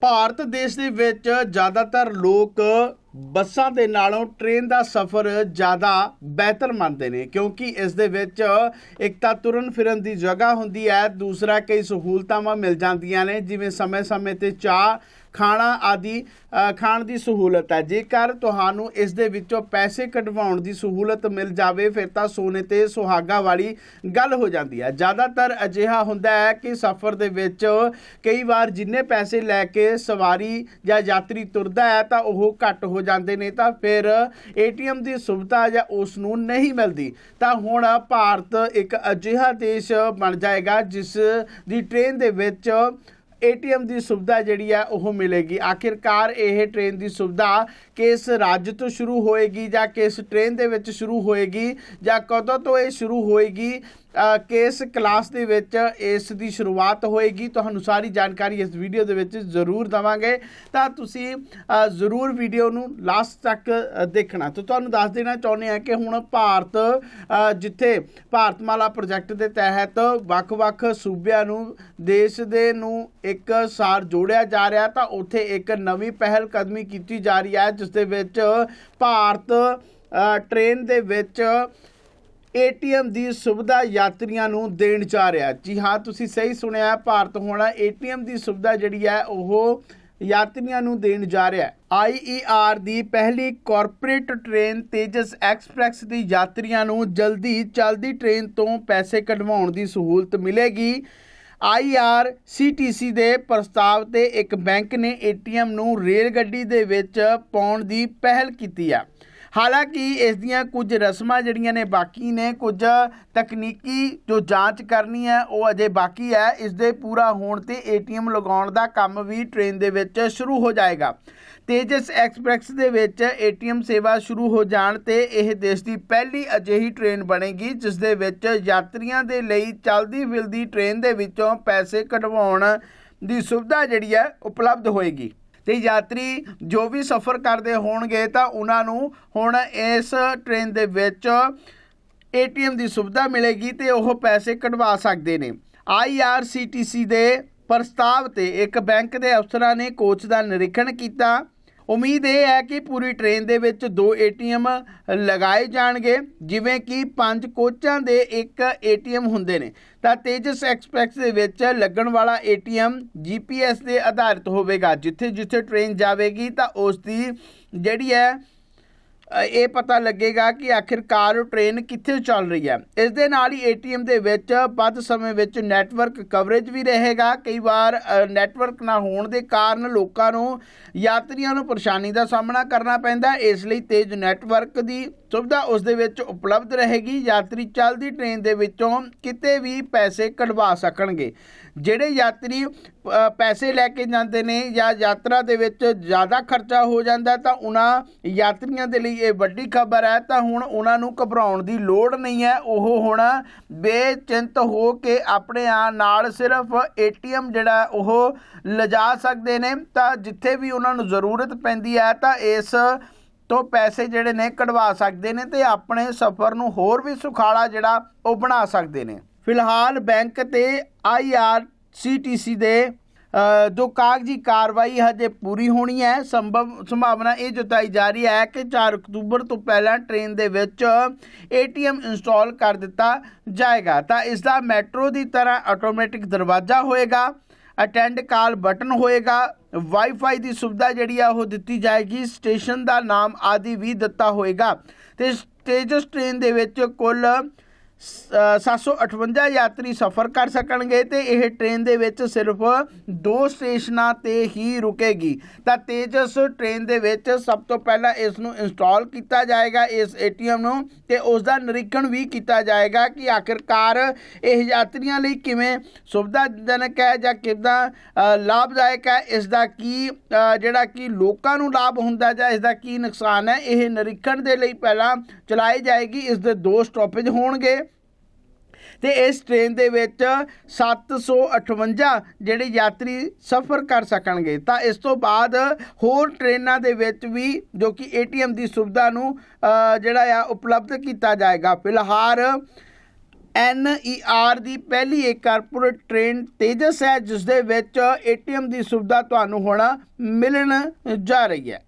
ਭਾਰਤ ਦੇਸ਼ ਦੇ ਵਿੱਚ ਜ਼ਿਆਦਾਤਰ ਲੋਕ ਬੱਸਾਂ ਦੇ ਨਾਲੋਂ ਟ੍ਰੇਨ ਦਾ ਸਫ਼ਰ ਜ਼ਿਆਦਾ ਬਿਹਤਰ ਮੰਨਦੇ ਨੇ, ਕਿਉਂਕਿ ਇਸ ਦੇ ਵਿੱਚ ਇੱਕ ਤਾਂ ਤੁਰਨ ਫਿਰਨ ਦੀ ਜਗ੍ਹਾ ਹੁੰਦੀ ਹੈ, ਦੂਸਰਾ ਕਈ ਸਹੂਲਤਾਂ ਮਿਲ ਜਾਂਦੀਆਂ ਨੇ, ਜਿਵੇਂ ਸਮੇਂ-ਸਮੇਂ ਤੇ ਚਾਹ, ਖਾਣਾ ਆਦਿ ਖਾਣ ਦੀ ਸਹੂਲਤ ਹੈ। ਜੇਕਰ ਤੁਹਾਨੂੰ ਇਸ ਦੇ ਵਿੱਚੋਂ ਪੈਸੇ ਕਢਵਾਉਣ ਦੀ ਸਹੂਲਤ ਮਿਲ ਜਾਵੇ, ਫਿਰ ਤਾਂ ਸੋਨੇ ਤੇ ਸੁਹਾਗਾ ਵਾਲੀ ਗੱਲ ਹੋ ਜਾਂਦੀ ਹੈ। ਜ਼ਿਆਦਾਤਰ ਅਜਿਹਾ ਹੁੰਦਾ ਹੈ ਕਿ ਸਫ਼ਰ ਦੇ ਵਿੱਚ ਕਈ ਵਾਰ ਜਿੰਨੇ ਪੈਸੇ ਲੈ ਕੇ ਸਵਾਰੀ ਜਾਂ ਯਾਤਰੀ ਤੁਰਦਾ ਹੈ, ਤਾਂ ਉਹ ਘੱਟ ਹੋ ਜਾਂਦੇ ਨੇ ਤਾਂ ਫਿਰ ਏਟੀਐਮ ਦੀ ਸੁਵਿਧਾ ਜਾਂ ਉਸ ਨੂੰ ਨਹੀਂ ਮਿਲਦੀ, ਤਾਂ ਹੁਣ ਭਾਰਤ ਇੱਕ ਅਜਿਹਾ ਦੇਸ਼ ਬਣ ਜਾਏਗਾ ਜਿਸ ਦੀ ਟ੍ਰੇਨ ਦੇ ਵਿੱਚ ਏਟੀਐਮ ਦੀ ਸੁਵਿਧਾ ਜਿਹੜੀ ਹੈ ਉਹ ਮਿਲੇਗੀ। ਆਖਿਰਕਾਰ ਇਹ ਟ੍ਰੇਨ ਦੀ ਸੁਵਿਧਾ ਕਿਸ ਰਾਜ ਤੋਂ ਸ਼ੁਰੂ ਹੋਏਗੀ ਜਾਂ ਕਿਸ ਟ੍ਰੇਨ ਦੇ ਵਿੱਚ ਸ਼ੁਰੂ ਹੋਏਗੀ ਜਾਂ ਕਦੋਂ ਤੋਂ ਇਹ ਸ਼ੁਰੂ ਹੋਏਗੀ ਕਿਸ ਕਲਾਸ ਦੇ ਵਿੱਚ ਇਸ ਦੀ ਸ਼ੁਰੂਆਤ ਹੋਏਗੀ ਤੁਹਾਨੂੰ ਸਾਰੀ ਜਾਣਕਾਰੀ ਇਸ ਵੀਡੀਓ ਦੇ ਵਿੱਚ ਜ਼ਰੂਰ ਦਵਾਂਗੇ। ਤਾਂ ਤੁਸੀਂ ਜ਼ਰੂਰ ਵੀਡੀਓ ਨੂੰ ਲਾਸਟ ਤੱਕ ਦੇਖਣਾ। ਤਾਂ ਤੁਹਾਨੂੰ ਦੱਸ ਦੇਣਾ ਚਾਹੁੰਦੇ ਹਾਂ ਕਿ ਹੁਣ ਭਾਰਤ ਜਿੱਥੇ ਭਾਰਤਮਾਲਾ ਪ੍ਰੋਜੈਕਟ ਦੇ ਤਹਿਤ ਵੱਖ-ਵੱਖ ਸੂਬਿਆਂ ਨੂੰ ਦੇਸ਼ ਦੇ ਨੂੰ ਇੱਕ ਸਾਰ ਜੋੜਿਆ ਜਾ ਰਿਹਾ ਤਾਂ ਉੱਥੇ ਇੱਕ ਨਵੀਂ ਪਹਿਲ ਕਦਮੀ ਕੀਤੀ ਜਾ ਰਹੀ ਹੈ ਜਿਸ ਦੇ ਵਿੱਚ ਭਾਰਤ ਅ, ਟ੍ਰੇਨ ਦੇ ਵਿੱਚ ਏਟੀਐਮ ਦੀ ਸੁਵਿਧਾ ਯਾਤਰੀਆਂ ਨੂੰ ਦੇਣ ਜਾ ਰਿਹਾ ਜੀ ਹਾਂ, ਤੁਸੀਂ ਸਹੀ ਸੁਣਿਆ, ਭਾਰਤ ਹੁਣ ਏਟੀਐਮ ਦੀ ਸੁਵਿਧਾ ਜਿਹੜੀ ਹੈ, ਉਹ ਯਾਤਰੀਆਂ ਨੂੰ ਦੇਣ ਜਾ ਰਿਹਾ ਹੈ। ਆਈਈਆਰ ਦੀ ਪਹਿਲੀ ਕਾਰਪੋਰੇਟ ਟ੍ਰੇਨ ਤੇਜਸ ਐਕਸਪ੍ਰੈਸ ਦੀ ਯਾਤਰੀਆਂ ਨੂੰ ਜਲਦੀ ਚੱਲਦੀ ਟ੍ਰੇਨ ਤੋਂ ਪੈਸੇ ਕਢਵਾਉਣ ਦੀ ਸਹੂਲਤ ਮਿਲੇਗੀ। ਆਈਆਰਸੀਟੀਸੀ ਦੇ ਪ੍ਰਸਤਾਵ ਤੇ ਇੱਕ ਬੈਂਕ ਨੇ ਏਟੀਐਮ ਨੂੰ ਰੇਲ ਗੱਡੀ ਦੇ ਵਿੱਚ ਪਾਉਣ ਦੀ ਪਹਿਲ ਕੀਤੀ ਆ ਹਾਲਾਂਕਿ ਇਸ ਦੀਆਂ ਕੁਝ ਰਸਮਾਂ ਜਿਹੜੀਆਂ ਨੇ ਬਾਕੀ ਨੇ, ਕੁਝ ਤਕਨੀਕੀ ਜੋ ਜਾਂਚ ਕਰਨੀ ਹੈ, ਉਹ ਅਜੇ ਬਾਕੀ ਹੈ। ਇਸ ਦੇ ਪੂਰਾ ਹੋਣ ਤੇ ਏਟੀਐਮ ਲਗਾਉਣ ਦਾ ਕੰਮ ਵੀ ਟ੍ਰੇਨ ਦੇ ਵਿੱਚ ਸ਼ੁਰੂ ਹੋ ਜਾਏਗਾ। ਤੇਜਸ ਐਕਸਪ੍ਰੈਸ ਦੇ ਵਿੱਚ ਏਟੀਐਮ ਸੇਵਾ ਸ਼ੁਰੂ ਹੋ ਜਾਣ ਤੇ ਇਹ ਦੇਸ਼ ਦੀ ਪਹਿਲੀ ਅਜਿਹੀ ਟ੍ਰੇਨ ਬਣੇਗੀ, ਜਿਸ ਦੇ ਵਿੱਚ ਯਾਤਰੀਆਂ ਦੇ ਲਈ ਚੱਲਦੀ ਫਿਰਦੀ ਟ੍ਰੇਨ ਦੇ ਵਿੱਚੋਂ ਪੈਸੇ ਕਢਵਾਉਣ ਦੀ ਸੁਵਿਧਾ ਜਿਹੜੀ ਹੈ, ਉਪਲਬਧ ਹੋਏਗੀ। ਤੇ ਯਾਤਰੀ ਜੋ ਵੀ ਸਫ਼ਰ ਕਰਦੇ ਹੋਣਗੇ ਤਾਂ ਉਹਨਾਂ ਨੂੰ ਹੁਣ ਇਸ ਟ੍ਰੇਨ ਦੇ ਵਿੱਚ ਏਟੀਐਮ ਦੀ ਸੁਵਿਧਾ ਮਿਲੇਗੀ ਤੇ ਉਹ ਪੈਸੇ ਕਢਵਾ ਸਕਦੇ ਨੇ। ਆਈਆਰਸੀਟੀਸੀ ਦੇ ਪ੍ਰਸਤਾਵ ਤੇ ਇੱਕ ਬੈਂਕ ਦੇ ਅਫਸਰਾਂ ਨੇ ਕੋਚ ਦਾ ਨਿਰੀਖਣ ਕੀਤਾ। ਉਮੀਦ ਇਹ ਹੈ ਕਿ ਪੂਰੀ ਟ੍ਰੇਨ ਦੇ ਵਿੱਚ ਦੋ ਏਟੀਐਮ ਲਗਾਏ ਜਾਣਗੇ, ਜਿਵੇਂ ਕਿ ਪੰਜ ਕੋਚਾਂ ਦੇ ਇੱਕ ਏਟੀਐਮ ਹੁੰਦੇ ਨੇ। ਤਾਂ ਤੇਜਸ ਐਕਸਪ੍ਰੈਸ ਦੇ ਵਿੱਚ ਲੱਗਣ ਵਾਲਾ ਏਟੀਐਮ ਜੀਪੀਐਸ ਦੇ ਆਧਾਰਿਤ ਹੋਵੇਗਾ। ਜਿੱਥੇ ਜਿੱਥੇ ਟ੍ਰੇਨ ਜਾਵੇਗੀ, ਤਾਂ ਉਸ ਦੀ ਜਿਹੜੀ ਹੈ ਇਹ ਪਤਾ ਲੱਗੇਗਾ ਕਿ ਆਖਿਰਕਾਰ ਟ੍ਰੇਨ ਕਿੱਥੇ ਚੱਲ ਰਹੀ ਹੈ। ਇਸ ਦੇ ਨਾਲ ਹੀ ਏਟੀਐਮ ਦੇ ਵਿੱਚ ਵੱਧ ਸਮੇਂ ਵਿੱਚ ਨੈਟਵਰਕ ਕਵਰੇਜ ਵੀ ਰਹੇਗਾ। ਕਈ ਵਾਰ ਨੈਟਵਰਕ ਨਾ ਹੋਣ ਦੇ ਕਾਰਨ ਲੋਕਾਂ ਨੂੰ ਯਾਤਰੀਆਂ ਨੂੰ ਪਰੇਸ਼ਾਨੀ ਦਾ ਸਾਹਮਣਾ ਕਰਨਾ ਪੈਂਦਾ ਇਸ ਲਈ ਤੇਜ਼ ਨੈਟਵਰਕ ਦੀ ਸੁਵਿਧਾ ਉਸ ਦੇ ਵਿੱਚ ਉਪਲਬਧ ਰਹੇਗੀ। ਯਾਤਰੀ ਚੱਲਦੀ ਟ੍ਰੇਨ ਦੇ ਵਿੱਚੋਂ ਕਿਤੇ ਵੀ ਪੈਸੇ ਕਢਵਾ ਸਕਣਗੇ। ਜਿਹੜੇ ਯਾਤਰੀ ਪੈਸੇ ਲੈ ਕੇ ਜਾਂਦੇ ਨੇ ਜਾਂ ਯਾਤਰਾ ਦੇ ਵਿੱਚ ਜ਼ਿਆਦਾ ਖਰਚਾ ਹੋ ਜਾਂਦਾ ਤਾਂ ਉਹਨਾਂ ਯਾਤਰੀਆਂ ਦੇ ਲਈ ਇਹ ਵੱਡੀ ਖਬਰ ਹੈ। ਤਾਂ ਹੁਣ ਉਹਨਾਂ ਨੂੰ ਘਬਰਾਉਣ ਦੀ ਲੋੜ ਨਹੀਂ ਹੈ। ਉਹ ਹੁਣ ਬੇਚਿੰਤ ਹੋ ਕੇ ਆਪਣੇ ਆ ਨਾਲ ਸਿਰਫ ਏਟੀਐਮ ਜਿਹੜਾ ਉਹ ਲਿਜਾ ਸਕਦੇ ਨੇ। ਤਾਂ ਜਿੱਥੇ ਵੀ ਉਹਨਾਂ ਨੂੰ ਜ਼ਰੂਰਤ ਪੈਂਦੀ ਹੈ ਤਾਂ ਇਸ ਤੋਂ ਪੈਸੇ ਜਿਹੜੇ ਨੇ ਕਢਵਾ ਸਕਦੇ ਨੇ ਤੇ ਆਪਣੇ ਸਫ਼ਰ ਨੂੰ ਹੋਰ ਵੀ ਸੁਖਾਲਾ ਜਿਹੜਾ ਉਹ ਬਣਾ ਸਕਦੇ ਨੇ। ਫਿਲਹਾਲ ਬੈਂਕ ਤੇ ਆਈਆਰਸੀਟੀਸੀ ਦੇ ਜੋ ਕਾਗਜ਼ੀ ਕਾਰਵਾਈ ਹਜੇ ਪੂਰੀ ਹੋਣੀ ਹੈ, ਸੰਭਵ, ਸੰਭਾਵਨਾ ਇਹ ਜਤਾਈ ਜਾ ਰਹੀ ਹੈ ਕਿ 4 ਅਕਤੂਬਰ ਤੋਂ ਪਹਿਲਾਂ ਟ੍ਰੇਨ ਦੇ ਵਿੱਚ ਏਟੀਐਮ ਇੰਸਟਾਲ ਕਰ ਦਿੱਤਾ ਜਾਏਗਾ। ਤਾਂ ਇਸ ਦਾ ਮੈਟਰੋ ਦੀ ਤਰ੍ਹਾਂ ਆਟੋਮੈਟਿਕ ਦਰਵਾਜ਼ਾ ਹੋਏਗਾ ਅਟੈਂਡ ਕਾਲ ਬਟਨ ਹੋਏਗਾ ਵਾਈਫਾਈ ਦੀ ਸੁਵਿਧਾ ਜਿਹੜੀ ਆ ਉਹ ਦਿੱਤੀ ਜਾਏਗੀ ਸਟੇਸ਼ਨ ਦਾ ਨਾਮ ਆਦਿ ਵੀ ਦਿੱਤਾ ਹੋਏਗਾ। ਤੇ ਤੇਜਸ ਟ੍ਰੇਨ ਦੇ ਵਿੱਚ ਕੁੱਲ 758 ਯਾਤਰੀ ਸਫ਼ਰ ਕਰ ਸਕਣਗੇ ਤੇ ਇਹ ਟ੍ਰੇਨ ਦੇ ਵਿੱਚ ਸਿਰਫ ਦੋ ਸਟੇਸ਼ਨਾਂ ਤੇ ਹੀ ਰੁਕੇਗੀ। ਤਾਂ ਤੇਜਸ ਟ੍ਰੇਨ ਦੇ ਵਿੱਚ ਸਭ ਤੋਂ ਪਹਿਲਾਂ ਇਸ ਨੂੰ ਇੰਸਟਾਲ ਕੀਤਾ ਜਾਏਗਾ ਇਸ ਏਟੀਐਮ ਨੂੰ ਤੇ ਉਸ ਦਾ ਨਿਰੀਖਣ ਵੀ ਕੀਤਾ ਜਾਏਗਾ ਕਿ ਆਖਿਰਕਾਰ ਇਹ ਯਾਤਰੀਆਂ ਲਈ ਕਿਵੇਂ ਸੁਵਿਧਾਜਨਕ ਹੈ ਜਾਂ ਕਿੱਦਾਂ ਲਾਭਦਾਇਕ ਹੈ ਇਸ ਦਾ ਕੀ ਜਿਹੜਾ ਕਿ ਲੋਕਾਂ ਨੂੰ ਲਾਭ ਹੁੰਦਾ ਜਾਂ ਇਸ ਦਾ ਕੀ ਨੁਕਸਾਨ ਹੈ, ਇਹ ਨਿਰੀਖਣ ਦੇ ਲਈ ਪਹਿਲਾਂ ਚਲਾਈ ਜਾਏਗੀ। ਇਸ ਦੇ ਦੋ ਸਟਾਪੇਜ ਹੋਣਗੇ। ਤੇ ਇਸ ਟ੍ਰੇਨ ਦੇ ਵਿੱਚ 758 ਜਿਹੜੇ ਯਾਤਰੀ ਸਫ਼ਰ ਕਰ ਸਕਣਗੇ। ਤਾਂ ਇਸ ਤੋਂ ਬਾਅਦ ਹੋਰ ਟ੍ਰੇਨਾਂ ਦੇ ਵਿੱਚ ਵੀ ਜੋ ਕਿ ਏਟੀਐਮ ਦੀ ਸੁਵਿਧਾ ਨੂੰ ਜਿਹੜਾ ਆ, ਉਪਲਬਧ ਕੀਤਾ ਜਾਏਗਾ। ਫਿਲਹਾਲ NER ਦੀ ਪਹਿਲੀ ਇੱਕ ਕਾਰਪੋਰੇਟ ਟ੍ਰੇਨ ਤੇਜਸ ਹੈ ਜਿਸ ਦੇ ਵਿੱਚ ATM ਦੀ ਸੁਵਿਧਾ ਤੁਹਾਨੂੰ ਹੁਣ ਮਿਲਣ ਜਾ ਰਹੀ ਹੈ।